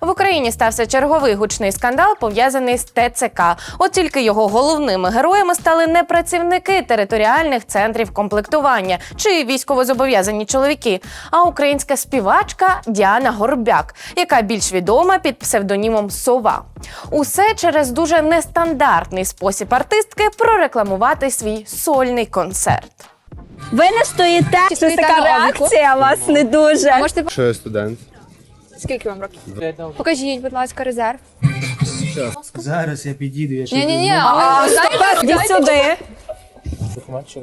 В Україні стався черговий гучний скандал, пов'язаний з ТЦК. От тільки його головними героями стали не працівники територіальних центрів комплектування чи військовозобов'язані чоловіки, а українська співачка Діана Горбяк, яка більш відома під псевдонімом Сова. Усе через дуже нестандартний спосіб артистки прорекламувати свій сольний концерт. Ви не стоїте, Чи щось стоїте така реакція у вас не дуже. А можете Що я студент? Скільки вам років? Покажіть, будь ласка, резерв. Зараз я підійду, я Ні, ні, ні. Йдіть сюди.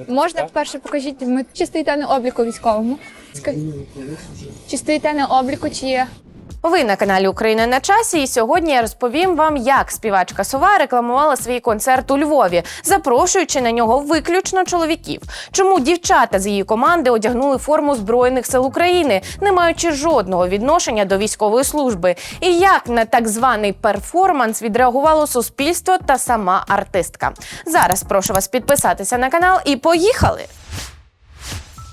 можна перше покажіть, ми чи стоїте на обліку військовому? Чи стоїте на обліку, чи є? Ви на каналі Україна на часі, і сьогодні я розповім вам, як співачка Сова рекламувала свій концерт у Львові, запрошуючи на нього виключно чоловіків. Чому дівчата з її команди одягнули форму збройних сил України, не маючи жодного відношення до військової служби, і як на так званий перформанс відреагувало суспільство та сама артистка. Зараз прошу вас підписатися на канал і поїхали!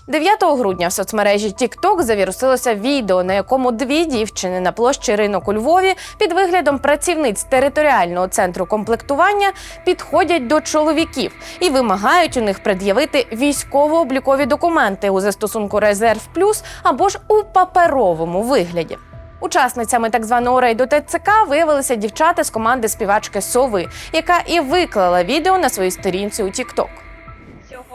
9 грудня в соцмережі TikTok завірусилося відео, на якому дві дівчини на площі ринок у Львові під виглядом працівниць територіального центру комплектування підходять до чоловіків і вимагають у них пред'явити військово-облікові документи у застосунку Резерв Плюс або ж у паперовому вигляді. Учасницями так званого рейду ТЦК виявилися дівчата з команди співачки Сови, яка і виклала відео на своїй сторінці у TikTok.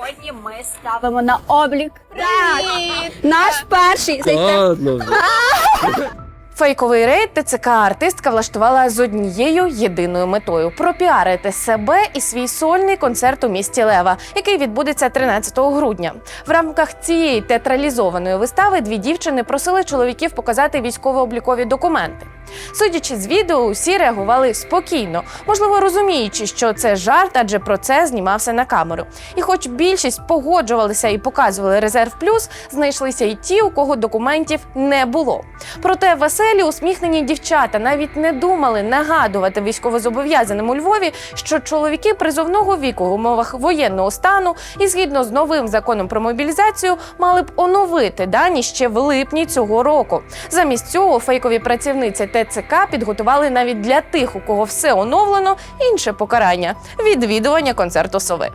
Сьогодні ми ставимо на облік. Так. Наш перший. Ладно вже. Фейковий рейд ТЦК артистка влаштувала з однією єдиною метою пропіарити себе і свій сольний концерт у місті Лева, який відбудеться 13 грудня. В рамках цієї театралізованої вистави дві дівчини просили чоловіків показати військово-облікові документи. Судячи з відео, усі реагували спокійно, можливо, розуміючи, що це жарт, адже про це знімався на камеру. І хоч більшість погоджувалися і показували резерв плюс, знайшлися й ті, у кого документів не було. Проте веселі усміхнені дівчата навіть не думали нагадувати військовозобов'язаним у Львові, що чоловіки призовного віку в умовах воєнного стану і згідно з новим законом про мобілізацію мали б оновити дані ще в липні цього року. Замість цього фейкові працівниці ТЦК підготували навіть для тих, у кого все оновлено, інше покарання відвідування концерту сови.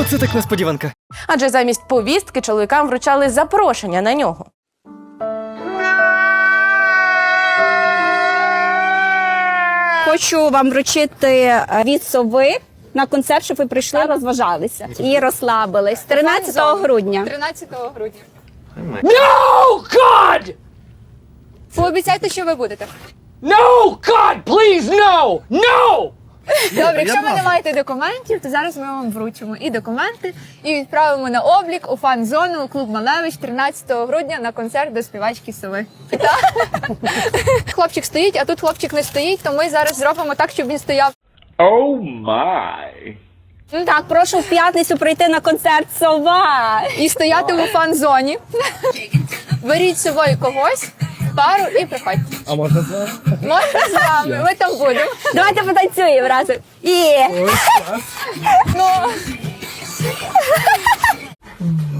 Оце так несподіванка. Адже замість повістки чоловікам вручали запрошення на нього. Хочу вам вручити е, від сови на концерт, щоб ви прийшли, розважалися і розслабились. 13 грудня. 13 грудня. No, God! Пообіцяйте, що ви будете. No, God, please, no, no! Добре, якщо ви не маєте документів, то зараз ми вам вручимо і документи, і відправимо на облік у фан-зону у клуб Малевич 13 грудня на концерт до співачки Сови. Так? Хлопчик стоїть, а тут хлопчик не стоїть, то ми зараз зробимо так, щоб він стояв. Oh my. Так, прошу в п'ятницю прийти на концерт сова. і стояти у фан-зоні. Беріть з собою когось, пару і приходьте. А можна з вами? Можна з вами, ми там будемо. Давайте потанцюємо разом. І Ну,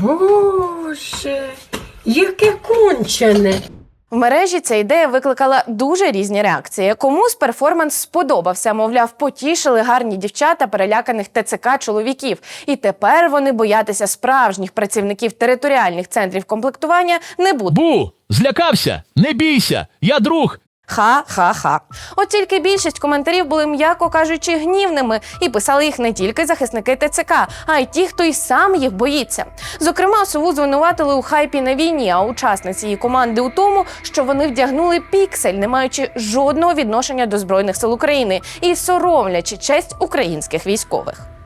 Боже, яке кончене. В мережі ця ідея викликала дуже різні реакції. Комусь перформанс сподобався, мовляв, потішили гарні дівчата переляканих ТЦК чоловіків. І тепер вони боятися справжніх працівників територіальних центрів комплектування не будуть. Бу, злякався, не бійся, я друг. Ха-ха-ха. От тільки більшість коментарів були, м'яко кажучи, гнівними, і писали їх не тільки захисники ТЦК, а й ті, хто й сам їх боїться. Зокрема, сову звинуватили у хайпі на війні, а учасниці її команди у тому, що вони вдягнули піксель, не маючи жодного відношення до збройних сил України і соромлячи честь українських військових.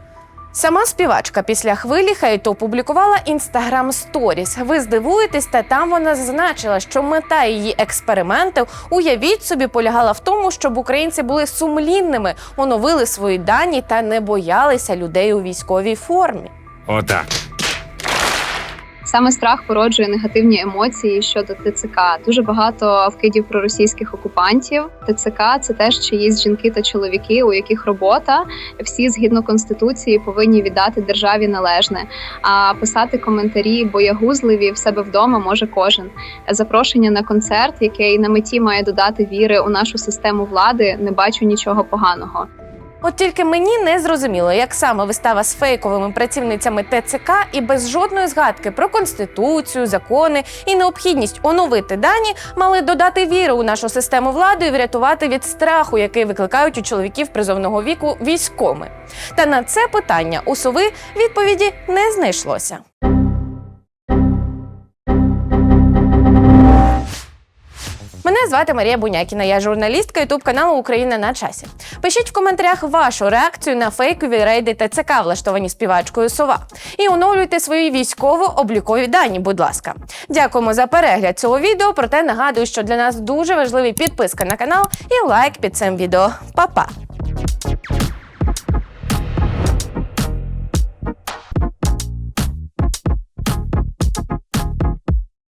Сама співачка після хвилі хейту опублікувала інстаграм сторіс. Ви здивуєтесь, та там вона зазначила, що мета її експериментів, уявіть собі, полягала в тому, щоб українці були сумлінними, оновили свої дані та не боялися людей у військовій формі. Отак. Саме страх породжує негативні емоції щодо ТЦК. Дуже багато вкидів проросійських окупантів. ТЦК це теж чиїсь жінки та чоловіки, у яких робота. Всі згідно конституції повинні віддати державі належне. А писати коментарі боягузливі в себе вдома може кожен. Запрошення на концерт, який на меті має додати віри у нашу систему влади, не бачу нічого поганого. От тільки мені не зрозуміло, як саме вистава з фейковими працівницями ТЦК і без жодної згадки про конституцію, закони і необхідність оновити дані мали додати віру у нашу систему влади і врятувати від страху, який викликають у чоловіків призовного віку військоми. Та на це питання у сови відповіді не знайшлося. Звати Марія Бунякіна. Я журналістка ютуб каналу Україна на часі. Пишіть в коментарях вашу реакцію на фейкові рейди ТЦК, влаштовані співачкою Сова. І оновлюйте свої військово-облікові дані, будь ласка. Дякуємо за перегляд цього відео. Проте нагадую, що для нас дуже важливі підписка на канал і лайк під цим відео. Па-па!